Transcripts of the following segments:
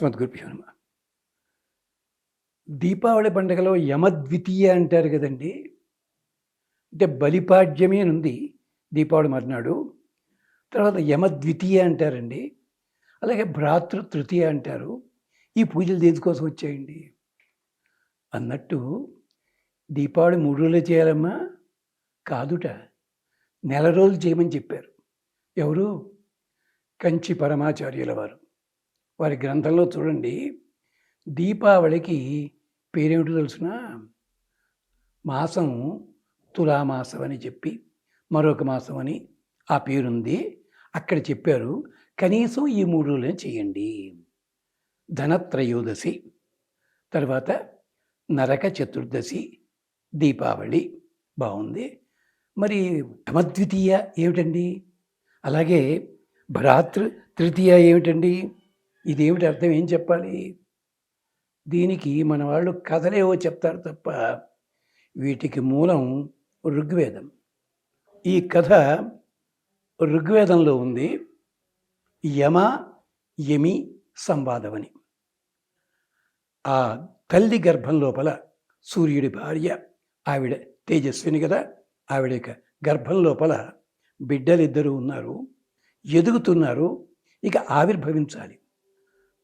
అస్మద్గురుభ్యో నమ దీపావళి పండుగలో యమద్వితీయ అంటారు కదండి. అంటే బలిపాడ్యమి అని ఉంది దీపావళి మర్నాడు. తర్వాత యమద్వితీయ అంటారండి. అలాగే భ్రాతృ తృతీయ అంటారు. ఈ పూజలు దేనికోసం వచ్చాయండి? అన్నట్టు దీపావళి మూడు రోజులు చేయాలమ్మా? కాదుట. నెల రోజులు చేయమని చెప్పారు. ఎవరు? కంచి పరమాచార్యుల వారు. వారి గ్రంథంలో చూడండి. దీపావళికి పేరేమిటో తెలుసిన? మాసం తులామాసం అని చెప్పి మరొక మాసం అని ఆ పేరుంది. అక్కడ చెప్పారు కనీసం ఈ మూడు రోజులే చేయండి. ధనత్రయోదశి తర్వాత నరక చతుర్దశి దీపావళి బాగుంది. మరి యమద్వితీయ ఏమిటండి? అలాగే భ్రాతృ తృతీయ ఏమిటండి? ఇదేమిటి అర్థం? ఏం చెప్పాలి? దీనికి మన వాళ్ళు కథలేవో చెప్తారు తప్ప వీటికి మూలం ఋగ్వేదం. ఈ కథ ఋగ్వేదంలో ఉంది. యమ యమి సంవాదమని. ఆ తల్లి గర్భం లోపల సూర్యుడి భార్య ఆవిడ తేజస్విని కదా ఆవిడ యొక్క గర్భం లోపల బిడ్డలిద్దరూ ఉన్నారు. ఎదుగుతున్నారు. ఇక ఆవిర్భవించాలి.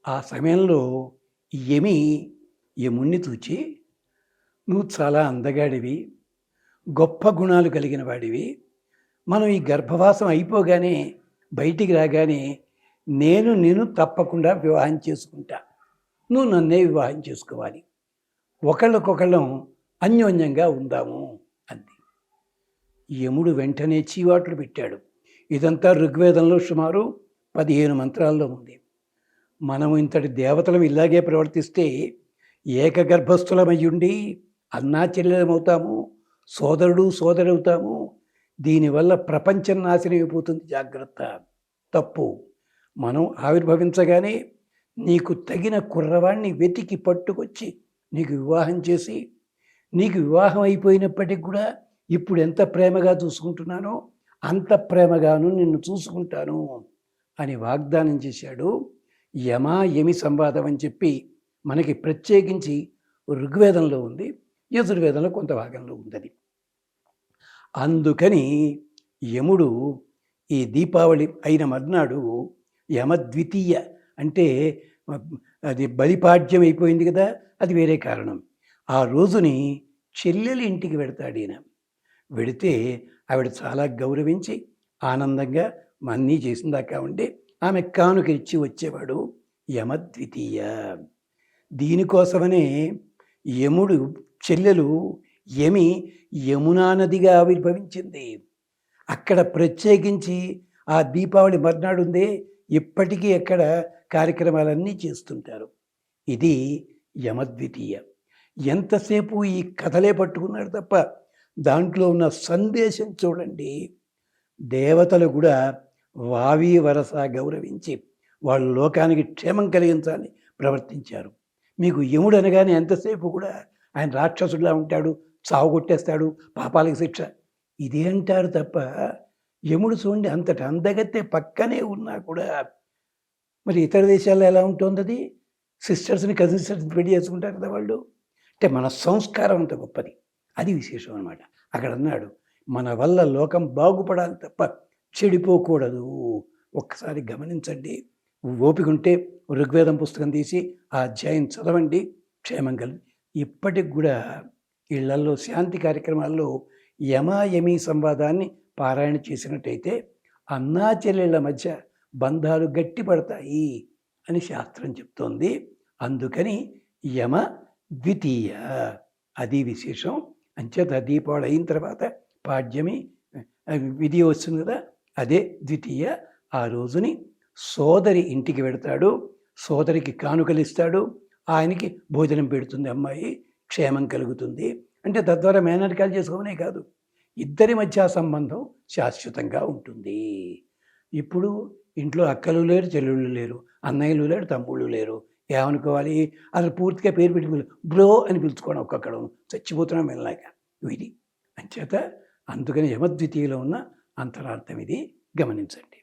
ఆ సమయంలో యమి యముణ్ణి చూచి నువ్వు చాలా అందగాడివి గొప్ప గుణాలు కలిగిన వాడివి మనం ఈ గర్భవాసం అయిపోగానే బయటికి రాగానే నేను నేను తప్పకుండా వివాహం చేసుకుంటా. నువ్వు నన్నే వివాహం చేసుకోవాలి. ఒకళ్ళకొకళ్ళం అన్యోన్యంగా ఉందాము అంది. యముడు వెంటనే చీవాట్లు పెట్టాడు. ఇదంతా ఋగ్వేదంలో సుమారు పదిహేను మంత్రాల్లో ఉంది. మనం ఇంతటి దేవతలం ఇలాగే ప్రవర్తిస్తే ఏకగర్భస్థులమయ్యుండి అన్నా చెల్లెలమవుతాము సోదరుడు సోదరవుతాము దీనివల్ల ప్రపంచం నాశనం అయిపోతుంది జాగ్రత్త. తప్పు. మనం ఆవిర్భవించగానే నీకు తగిన కుర్రవాణ్ణి వెతికి పట్టుకొచ్చి నీకు వివాహం చేసి నీకు వివాహం అయిపోయినప్పటికి కూడా ఇప్పుడు ఎంత ప్రేమగా చూసుకుంటున్నానో అంత ప్రేమగాను నిన్ను చూసుకుంటాను అని వాగ్దానం చేశాడు యమా యమి సంవాదం అని చెప్పి మనకి ప్రత్యేకించి ఋగ్వేదంలో ఉంది యజుర్వేదంలో కొంత భాగంలో ఉందని అందుకని యముడు ఈ దీపావళి అయిన మర్నాడు యమద్వితీయ అంటే అది బలిపాడ్యం అయిపోయింది కదా అది వేరే కారణం. ఆ రోజుని చెల్లెలి ఇంటికి వెడతాడు ఈయన. వెడితే ఆవిడ చాలా గౌరవించి ఆనందంగా అన్నీ చేసిందాకా ఉండి ఆమె కానుక ఇచ్చి వచ్చేవాడు యమద్వితీయ. దీనికోసమనే యముడు చెల్లెలు యమి యమునా నదిగా ఆవిర్భవించింది. అక్కడ ప్రత్యేకించి ఆ దీపావళి మర్నాడు ఉందే ఇప్పటికీ అక్కడ కార్యక్రమాలన్నీ చేస్తుంటారు. ఇది యమద్వితీయ. ఎంతసేపు ఈ కథలే పట్టుకున్నాడు తప్ప దాంట్లో ఉన్న సందేశం చూడండి. దేవతలు కూడా వావి వరస గౌరవించి వాళ్ళ లోకానికి క్షేమం కలిగించాలని ప్రవర్తించారు. మీకు యముడు అనగానే ఎంతసేపు కూడా ఆయన రాక్షసుడిలా ఉంటాడు సాగు కొట్టేస్తాడు పాపాలకు శిక్ష. ఇదే అంటారు తప్ప యముడు చూడండి అంతటి అందగత్తే పక్కనే ఉన్నా కూడా మరి ఇతర దేశాల్లో ఎలా ఉంటుంది అది? సిస్టర్స్ని కజిన్ సిస్టర్స్ని పెళ్ళి చేసుకుంటారు కదా వాళ్ళు? అంటే మన సంస్కారం అంత గొప్పది. అది విశేషం అనమాట అక్కడ అన్నాడు మన వల్ల లోకం బాగుపడాలి తప్ప చెడిపోకూడదు. ఒక్కసారి గమనించండి. ఓపిక ఉంటే ఋగ్వేదం పుస్తకం తీసి ఆ అధ్యాయం చదవండి. క్షేమం కలిగి ఇప్పటికి కూడా ఇళ్ళల్లో శాంతి కార్యక్రమాల్లో యమాయమి సంవాదాన్ని పారాయణ చేసినట్టయితే అన్నా చెల్లెళ్ళ మధ్య బంధాలు గట్టిపడతాయి అని శాస్త్రం చెప్తోంది. అందుకని యమ ద్వితీయ. అది విశేషం. అంచేత దీపావళి అయిన తర్వాత పాడ్యమి విధి వస్తుంది కదా. అదే ద్వితీయ ఆ రోజుని సోదరి ఇంటికి వెడతాడు. సోదరికి కానుకలు ఇస్తాడు ఆయనకి భోజనం పెడుతుంది అమ్మాయి. క్షేమం కలుగుతుంది. అంటే తద్వారా మేనరికాలు చేసుకోమనే కాదు. ఇద్దరి మధ్య సంబంధం శాశ్వతంగా ఉంటుంది. ఇప్పుడు ఇంట్లో అక్కలు లేరు చెల్లెళ్ళు లేరు అన్నయ్యలు లేరు తమ్ముళ్ళు లేరు. ఏమనుకోవాలి? అసలు పూర్తిగా పేరు పెట్టుకుని బ్రో అని పిలుచుకోవడం ఒక్కొక్కడం. చచ్చిపోతున్నాం వెళ్ళాక ఇది. అంచేత అందుకని యమద్వితీయలో ఉన్న అంతరార్థం ఇది. గమనించండి.